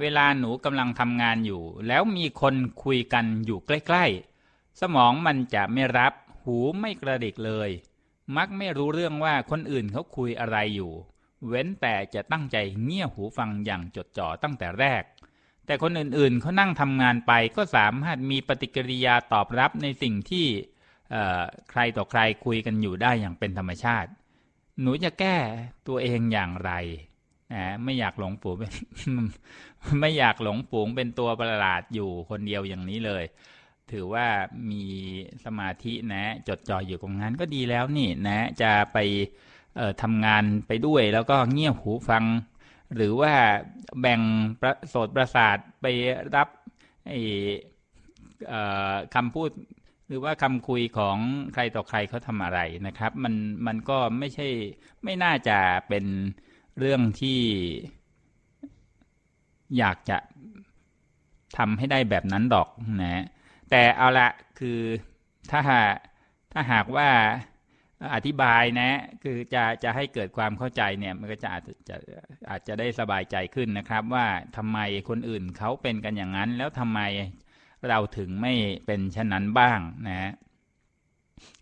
เวลาหนูกำลังทำงานอยู่ แล้วมีคนคุยกันอยู่ใกล้ๆ สมองมันจะไม่รับ หูไม่กระดิกเลย มักไม่รู้เรื่องว่าคนอื่นเขาคุยอะไรอยู่ เว้นแต่จะตั้งใจเงี่ยหูฟังอย่างจดจ่อตั้งแต่แรก แต่คนอื่นๆเขานั่งทำงานไปก็สามารถมีปฏิกิริยาตอบรับในสิ่งที่ใครต่อใครคุยกันอยู่ได้อย่างเป็นธรรมชาติ หนูจะแก้ตัวเองอย่างไร ไม่อยากหลงฝูงเป็นไม่อยากหลงฝูงเป็นตัวประหลาดอยู่คนเดียวอย่างนี้เลย ถือว่ามีสมาธินะ จดจ่ออยู่กับงานก็ดีแล้วนี่นะ จะไปทำงานไปด้วยแล้วก็เงี่ยหูฟัง หรือว่าแบ่งประโสดประสาทไปรับคำพูด หรือว่าคำคุยของใครต่อใครเขาทำอะไรนะครับ มันมันก็ไม่ใช่ไม่น่าจะเป็น เรื่องที่อยากจะทำให้ได้แบบนั้นดอกนะแต่เอาละคือถ้าถ้าหากว่าอธิบายนะ คือจะจะให้เกิดความเข้าใจเนี่ยมันก็จะอาจจะอาจจะได้สบายใจขึ้นนะครับ ว่าทำไมคนอื่นเขาเป็นกันอย่างนั้น แล้วทำไมเราถึงไม่เป็นเช่นนั้นบ้างนะ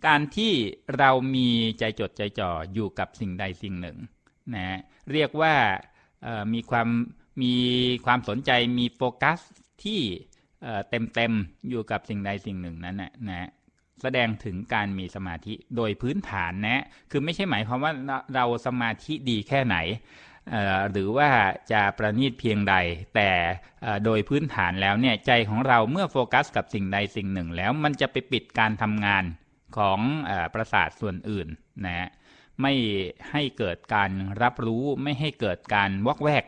การที่เรามีใจจดใจจ่ออยู่กับสิ่งใดสิ่งหนึ่ง นะเรียกว่ามีความมีความสนใจมีโฟกัสที่เต็มเต็มๆอยู่กับสิ่งใดสิ่งหนึ่งนั้นนะนะแสดงถึงการมีสมาธิโดยพื้นฐานนะ คือไม่ใช่หมายความว่าเราสมาธิดีแค่ไหน หรือว่าจะประณีตเพียงใด แต่โดยพื้นฐานแล้วเนี่ยใจของเราเมื่อโฟกัสกับสิ่งใดสิ่งหนึ่งแล้วมันจะไปปิดการทำงานของออประสาทส่วนอื่นนะ ไม่ให้เกิดการรับรู้ไม่ให้เกิดการวอกแวก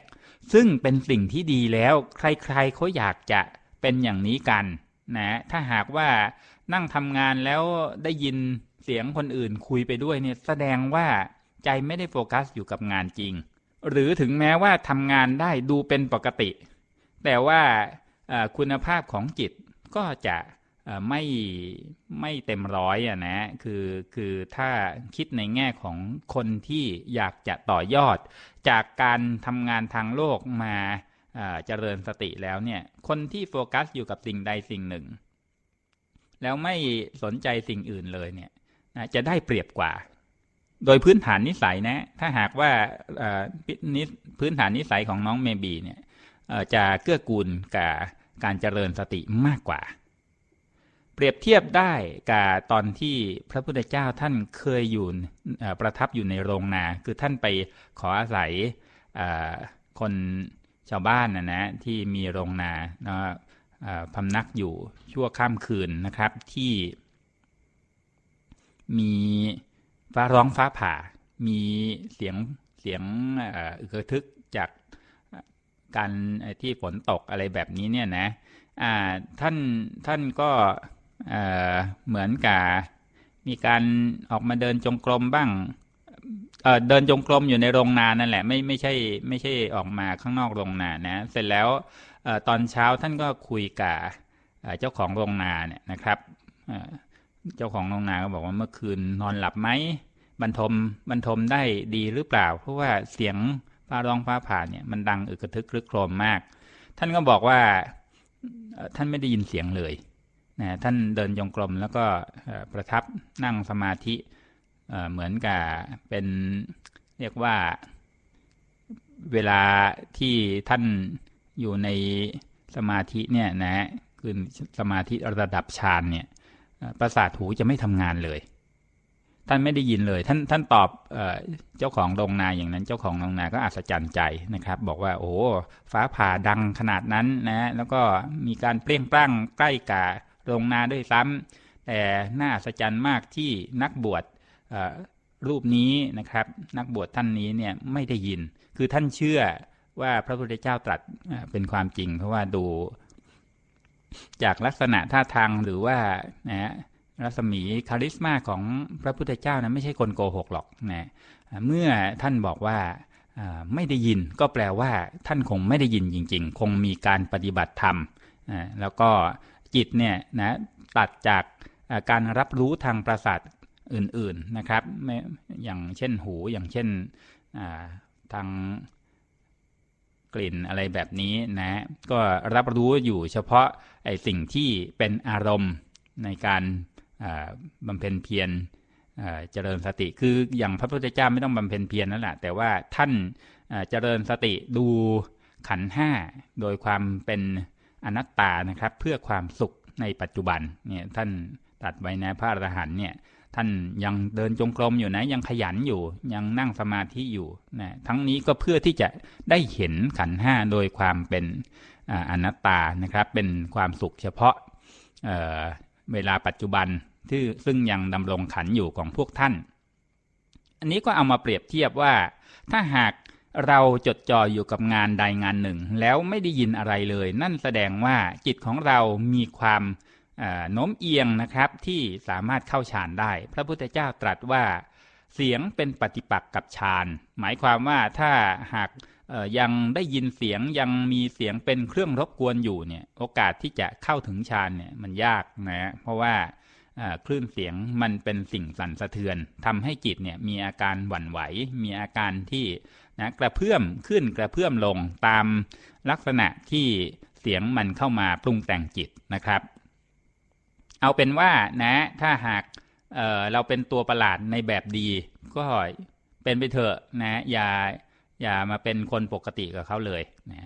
ซึ่งเป็นสิ่งที่ดีแล้ว ใครๆเขาอยากจะเป็นอย่างนี้กันนะถ้าหากว่านั่งทำงานแล้วได้ยินเสียงคนอื่นคุยไปด้วยเนี่ยแสดงว่าใจไม่ได้โฟกัสอยู่กับงานจริง หรือถึงแม้ว่าทำงานได้ดูเป็นปกติ แต่ว่าคุณภาพของจิตก็จะ ไม่ไม่เต็มร้อยอะนะคือคือถ้าคิดในแง่ของคนที่อยากจะต่อยอด จากการทำงานทางโลกมาเจริญสติแล้วเนี่ย คนที่โฟกัสอยู่กับสิ่งใดสิ่งหนึ่ง แล้วไม่สนใจสิ่งอื่นเลยเนี่ยจะได้เปรียบกว่า โดยพื้นฐานนิสัยนะ ถ้าหากว่าพื้นฐานนิสัยของน้องเมบีเนี่ยจะเกื้อกูลกับการเจริญสติมากกว่า เปรียบเทียบได้กับตอนที่พระพุทธเจ้าท่านเคยอยู่ประทับอยู่ในโรงนา คือท่านไปขออาศัยคนชาวบ้านนะนะที่มีโรงนาเนาะพำนักอยู่ชั่วข้ามคืนนะครับที่ มีฟ้าร้องฟ้าผ่า มีเสียงเสียงอึกระทึกจากการที่ฝนตกอะไรแบบนี้เนี่ยนะท่านท่านก็ เหมือนกับมีการออกมาเดินจงกรมบ้างเเดินจงกรมอยู่ในโรงนานั่นแหละ ไม่ไม่ใช่ไม่ใช่ออกมาข้างนอกโรงนานะ เสร็จแล้วอตอนเช้าท่านก็คุยกับเจ้าของโรงนาเนี่ยนะครับเจ้าของโรงนาก็บอกว่าเมื่อคืนนอนหลับไหมบรรทมบรรทมได้ดีหรือเปล่า เพราะว่าเสียงฟ้าร้องฟ้าผ่าเนี่ยมันดังอึกระทึกครึกโครมมาก ท่านก็บอกว่าท่านไม่ได้ยินเสียงเลย นะท่านเดินจงกรมแล้วก็ประทับนั่งสมาธิเหมือนกับเป็นเรียกว่าเวลาที่ท่านอยู่ในสมาธิเนี่ยนะคือสมาธิระดับฌานเนี่ยประสาทหูจะไม่ทำงานเลย ท่านไม่ได้ยินเลย ท่านท่านตอบเอเจ้าของโรงนาอย่างนั้นเจ้าของโรงนาก็อัศจรรย์ใจนะครับ บอกว่าโอ้ฟ้าผ่าดังขนาดนั้นนะ แล้วก็มีการเปรี้ยงปร้างใกล้กับ โรงนาด้วยซ้ำแต่น่าอัศจรรย์มากที่นักบวชรูปนี้นะครับนักบวชท่านนี้เนี่ยไม่ได้ยิน คือท่านเชื่อว่าพระพุทธเจ้าตรัสเป็นความจริง เพราะว่าดู จากลักษณะท่าทางหรือว่านะรัศมีคาริสมาของพระพุทธเจ้านะไม่ใช่คนโกหกหรอกนะเมื่อท่านบอกว่าไม่ได้ยินก็แปลว่าท่านคงไม่ได้ยินจริง ๆ คงมีการปฏิบัติธรรมแล้วก็ จิตเนี่ยนะตัดจากการรับรู้ทางประสาทอื่นๆนะครับ อย่างเช่นหูอย่างเช่นาทางกลิ่นอะไรแบบนี้นะก็รับรู้อยู่เฉพาะไอ้สิ่งที่เป็นอารมณ์ในการาบำเพ็ญเพียรเจริญสติคืออย่างพระพุทธเจ้าไม่ต้องบำเพ็ญเพียรนั่นแหละแต่ว่าท่านเจริญสติดูขันห้าโดยความเป็น อนัตตานะครับ เพื่อความสุขในปัจจุบันเนี่ยท่านตัดไว้นะพระอรหันต์เนี่ยท่านยังเดินจงกรมอยู่นะยังขยันอยู่ ยังนั่งสมาธิอยู่นะทั้งนี้ก็เพื่อที่จะได้เห็นขันห้าโดยความเป็นอนัตตานะครับ เป็นความสุขเฉพาะเเวลาปัจจุบันที่ซึ่งยังดำรงขันอยู่ของพวกท่าน อันนี้ก็เอามาเปรียบเทียบว่าถ้าหาก เราจดจ่ออยู่กับงานใดงานหนึ่ง แล้วไม่ได้ยินอะไรเลย นั่นแสดงว่าจิตของเรามีความโน้มเอียงนะครับที่สามารถเข้าฌานได้ พระพุทธเจ้าตรัสว่า เสียงเป็นปฏิปักษ์กับฌานหมายความว่าถ้าหากยังได้ยินเสียงยังมีเสียงเป็นเครื่องรบกวนอยู่เนี่ยโอกาสที่จะเข้าถึงฌานเนี่ยมันยากนะเพราะว่าอ่าคลื่นเสียงมันเป็นสิ่งสั่นสะเทือนทำให้จิตเนี่ยมีอาการหวั่นไหว มีอาการที่ นะกระเพื่อมขึ้นกระเพื่อมลงตามลักษณะที่เสียงมันเข้ามาปรุงแต่งจิตนะครับ เอาเป็นว่านะ ถ้าหากเเราเป็นตัวประหลาดในแบบดี ก็เป็นไปเถอะนะ อย่าอย่ามาเป็นคนปกติกับเขาเลยนะ